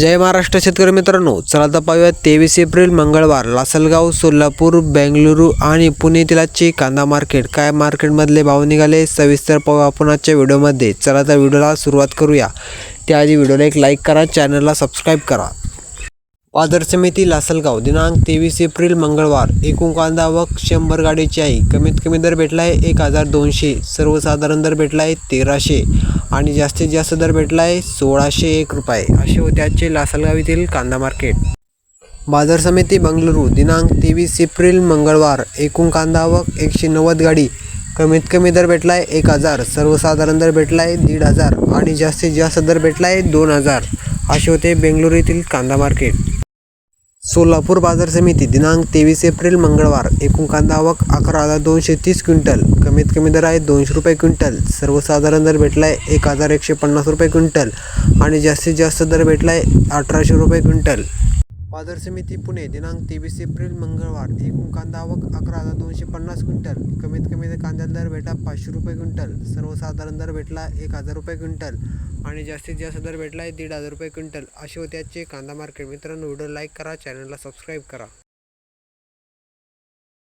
जय महाराष्ट्र शेतकरी मित्रांनो चला तर पाहूया तेवीस एप्रिल मंगळवार लासलगाव सोलापूर बेंगलुरू आणि पुणे येथील आजचे कांदा मार्केट. काय मार्केटमधले भाव निघाले सविस्तर पाहू आपण आजच्या व्हिडिओमध्ये. चला तर व्हिडिओला सुरुवात करूया. त्याआधी व्हिडिओला एक लाईक करा चॅनलला सबस्क्राईब करा. बाजार समिती लासलगाव दिनांक तेवीस एप्रिल मंगळवार. एकूण कांदा शंभर गाडीची आहे कमीत कमी दर भेटला आहे एक हजार दोनशे. सर्वसाधारण दर भेटला आहे तेराशे. आणि जास्तीत जास्त दर भेटला आहे सोळाशे एक रुपये. असे होते आजचे लासलगाव येथील कांदा मार्केट. बाजार समिती बंगळुरू दिनांक तेवीस एप्रिल मंगळवार. एकूण कांदा व एकशे नव्वद गाडी. कमीत कमी दर भेटला आहे एक हजार. सर्वसाधारण दर भेटला आहे दीड हजार. आणि जास्तीत जास्त दर भेटला आहे दोन हजार. असे होते बेंगळुरू येथील कांदा मार्केट. सोलापूर बाजार समिती दिनांक तेवीस एप्रिल मंगळवार. एकूण कांदा आवक अकरा हजार दोनशे तीस क्विंटल. कमीत कमी दर आहे दोनशे रुपये क्विंटल. सर्वसाधारण दर भेटला आहे एक हजार एकशे पन्नास रुपये क्विंटल आणि जास्तीत जास्त दर भेटला आहे अठराशे रुपये क्विंटल. बाजार समिती पुणे दिनांक तेवीस एप्रिल मंगळवार. एकूण कांदा आवक अकरा हजार दोनशे पन्नास क्विंटल. कमीत कमी कांद्या दर भेटला पाचशे रुपये क्विंटल. सर्वसाधारण दर भेटला एक हजार रुपये क्विंटल. आणि जास्तीत जास्त दर भेटला आहे दीड हजार रुपये क्विंटल. असे होते आजचे कांदा मार्केट. मित्रांनो व्हिडिओ लाईक करा चॅनलला सबस्क्राईब करा.